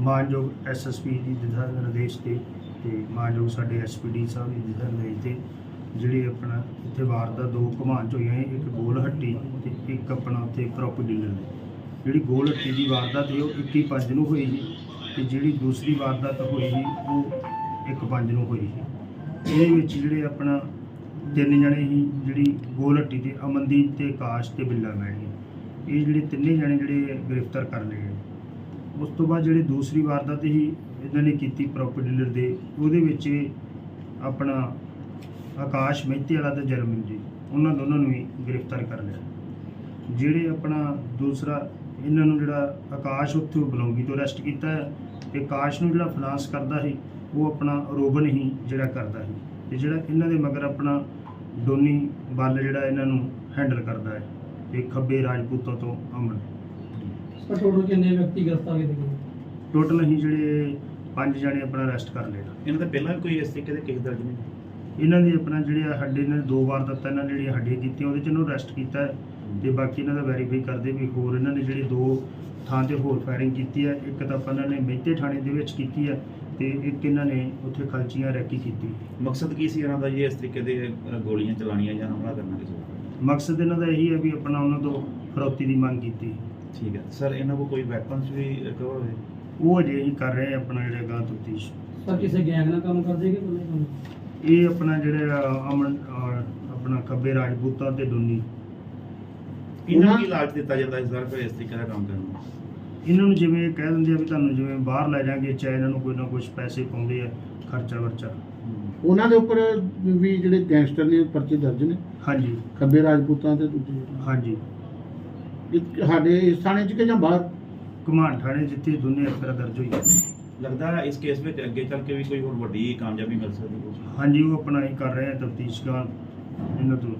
ਮਾਨਯੋਗ ਐਸਐਸਪੀ ਦੀ ਦਿਸ਼ਾ ਨਿਰਦੇਸ਼ ਤੇ ਤੇ ਮਾਨਯੋਗ ਸਾਡੇ ਐਸਪੀਡੀ ਸਾਹਿਬ ਦੀ ਦਿਸ਼ਾ ਨਿਰਦੇਸ਼ ਤੇ ਜਿਹੜੇ ਆਪਣਾ ਇੱਥੇ ਵਾਰਦਾਤ ਦੋ ਘਮਾਂਚ ਹੋਈਆਂ ਸੀ, ਇੱਕ ਗੋਲ ਹੱਟੀ ਤੇ ਇੱਕ ਆਪਣਾ ਉੱਥੇ ਪ੍ਰੋਪਰ ਡੀਲਰ ਦੀ ਜਿਹੜੀ ਗੋਲ ਹੱਟੀ ਦੀ ਵਾਰਦਾਤ ਹੈ ਉਹ 21 ਪੰਜ ਨੂੰ ਹੋਈ ਸੀ ਤੇ ਜਿਹੜੀ ਦੂਸਰੀ ਵਾਰਦਾਤ ਹੋਈ ਸੀ ਉਹ ਇੱਕ ਪੰਜ ਨੂੰ ਹੋਈ ਸੀ। ਇਹਦੇ ਵਿੱਚ ਜਿਹੜੇ ਆਪਣਾ ਤਿੰਨ ਜਣੇ ਸੀ ਜਿਹੜੀ ਗੋਲ ਹੱਟੀ ਤੇ ਅਮਨਦੀਪ ਤੇ ਆਕਾਸ਼ ਤੇ ਬਿੱਲਾ ਮੈਣੀ ਇਹ ਜਿਹੜੇ ਤਿੰਨੇ ਜਣੇ ਜਿਹੜੇ ਗ੍ਰਿਫਤਾਰ ਕਰ ਲਏ ਉਸ ਤੋਂ ਬਾਅਦ ਜਿਹੜੀ ਦੂਸਰੀ ਵਾਰਦਾਤ ਹੀ ਇਹਨਾਂ ਨੇ ਕੀਤੀ ਪ੍ਰੋਪਰਟੀ ਡੀਲਰ ਦੇ, ਉਹਦੇ ਵਿੱਚ ਆਪਣਾ ਆਕਾਸ਼ ਮਹਿਤੇ ਵਾਲਾ ਤੇ ਜਰਮਨਜੀਤ ਉਹਨਾਂ ਦੋਨਾਂ ਨੂੰ ਵੀ ਗ੍ਰਿਫਤਾਰ ਕਰ ਲਿਆ। ਜਿਹੜੇ ਆਪਣਾ ਦੂਸਰਾ, ਇਹਨਾਂ ਨੂੰ ਜਿਹੜਾ ਆਕਾਸ਼ ਉੱਥੇ ਬਲੌਂਗੀ ਤੋਂ ਅਰੈਸਟ ਕੀਤਾ ਹੈ, ਤੇ ਆਕਾਸ਼ ਨੂੰ ਜਿਹੜਾ ਫਾਈਨਾਂਸ ਕਰਦਾ ਸੀ, ਉਹ ਆਪਣਾ ਰੋਬਨ ਹੀ ਜਿਹੜਾ ਕਰਦਾ ਸੀ। ਤੇ ਜਿਹੜਾ ਇਹਨਾਂ ਦੇ ਮਗਰ ਆਪਣਾ ਡੋਨੀ ਬੱਲ ਜਿਹੜਾ ਇਹਨਾਂ ਨੂੰ ਹੈਂਡਲ ਕਰਦਾ ਹੈ ਤੇ ਖੱਬੇ ਰਾਜਪੂਤਾਂ ਤੋਂ ਅਮਨ ਪਰ ਟੋਟਲ ਕਿੰਨੇ ਵਿਅਕਤੀ ਗ੍ਰਿਫਤਾਰ ਕੀਤੇ ਗਏ? ਟੋਟਲ ਅਸੀਂ ਜਿਹੜੇ ਪੰਜ ਜਣੇ ਆਪਣਾ ਅਰੈਸਟ ਕਰ ਲਏ ਇਹਨਾਂ ਦਾ ਪਹਿਲਾਂ ਵੀ ਕੋਈ ਇਸ ਤਰੀਕੇ ਦੇ ਕੇਸ ਦਰਜ ਨਹੀਂ ਇਹਨਾਂ ਦੀ ਆਪਣਾ ਜਿਹੜੇ ਹੱਡੇ ਨੇ ਦੋ ਵਾਰ ਦਿੱਤਾ ਇਹਨਾਂ ਨੇ ਜਿਹੜੀਆਂ ਹੱਡੀਆਂ ਕੀਤੀਆਂ ਉਹਦੇ ਚ ਇਹਨੂੰ ਅਰੈਸਟ ਕੀਤਾ ਹੈ। ਤੇ ਬਾਕੀ ਇਹਨਾਂ ਦਾ ਵੈਰੀਫਾਈ ਕਰਦੇ ਵੀ ਹੋਰ ਇਹਨਾਂ ਨੇ ਜਿਹੜੇ ਦੋ ਥਾਂ ਤੇ ਹੋਰ ਫਾਇਰਿੰਗ ਕੀਤੀ ਹੈ। ਇੱਕ ਤਾਂ ਆਪਾਂ ਇਹਨਾਂ ਨੇ ਮਹਿਤੇ ਥਾਣੇ ਦੇ ਵਿੱਚ ਕੀਤੀ ਹੈ ਤੇ ਇੱਕ ਇਹਨਾਂ ਨੇ ਉੱਥੇ ਖਲਚੀਆਂ ਰੈਕੀ ਕੀਤੀ ਮਕਸਦ ਕੀ ਸੀ ਇਹਨਾਂ ਦਾ ਜੀ ਇਸ ਤਰੀਕੇ ਦੇ ਅ, ਗੋਲੀਆਂ ਚਲਾਉਣੀਆਂ ਜਾਂ ਹਮਲਾ ਕਰਨਾ ਕਿਸੇ ਉੱਪਰ ਮਕਸਦ ਇਹਨਾਂ ਦਾ ਇਹੀ ਹੈ ਵੀ ਆਪਣਾ ਉਹਨਾਂ ਤੋਂ ਫਰੌਤੀ ਦੀ ਮੰਗ ਕੀਤੀ ਠੀਕ ਹੈ। ਸਰ ਇਹਨਾਂ ਕੋਲ ਕੋਈ ਵੈਪਨਸ ਵੀ ਰਿਕਵਰ ਹੋਏ? ਉਹ ਅਜੇ ਅਸੀਂ ਕਰ ਰਹੇ ਹਾਂ ਆਪਣਾ ਜਿਹੜਾ ਗਾਂ ਤਫਤੀਸ਼। ਸਰ ਕਿਸੇ ਗੈਂਗ ਨਾਲ ਕੰਮ ਕਰਦੇ ਕਿ ਕੋਈ ਕੰਮ ਇਹ ਆਪਣਾ ਜਿਹੜਾ ਅਮਨ ਅਹ, ਆਪਣਾ ਖੱਬੇ ਰਾਜਪੂਤਾਂ ਤੇ ਡੋਨੀ ਇਹਨਾਂ ਨੂੰ ਕੀ ਇਲਾਜ ਦਿੱਤਾ ਜਾਂਦਾ ਇਸ ਵਾਰ ਫਿਰ ਇਸ ਤਰੀਕੇ ਦਾ ਕੰਮ ਕਰਨ ਨੂੰ? ਇਹਨਾਂ ਨੂੰ ਜਿਵੇਂ ਕਹਿ ਦਿੰਦੇ ਆ ਵੀ ਤੁਹਾਨੂੰ ਜਿਵੇਂ ਬਾਹਰ ਲੈ ਜਾਾਂਗੇ ਚਾਹੇ ਇਹਨਾਂ ਨੂੰ ਕੋਈ ਨਾ ਕੁਝ ਪੈਸੇ ਪਾਉਂਦੇ ਆ ਖਰਚਾ ਵਰਚਾ। ਉਹਨਾਂ ਦੇ ਉੱਪਰ ਵੀ ਜਿਹੜੇ ਗੈਂਗਸਟਰ ਨੇ ਪਰਚੇ ਦਰਜ ਨੇ? ਹਾਂਜੀ। ਖੱਬੇ ਰਾਜਪੂਤਾਂ ਤੇ ਦੂਜੇ। ਹਾਂਜੀ। ਇੱਕ ਸਾਡੇ ਇਸ ਥਾਣੇ 'ਚ ਕਿ ਜਾਂ ਬਾਹਰ? ਘਮਾਣ ਥਾਣੇ ਜਿੱਥੇ ਦੋਨੇ ਅਫਸਰ ਦਰਜ ਹੋਈ ਲੱਗਦਾ ਹੈ ਇਸ ਕੇਸ ਵਿੱਚ ਅੱਗੇ ਚੱਲ ਕੇ ਵੀ ਕੋਈ ਹੋਰ ਵੱਡੀ ਕਾਮਯਾਬੀ ਮਿਲ ਸਕਦੀ ਹੈ। ਹਾਂਜੀ ਉਹ ਆਪਣਾ ਹੀ ਕਰ ਰਹੇ ਆ ਤਫਤੀਸ਼ ਦਾ ਇਹਨਾਂ ਤੋਂ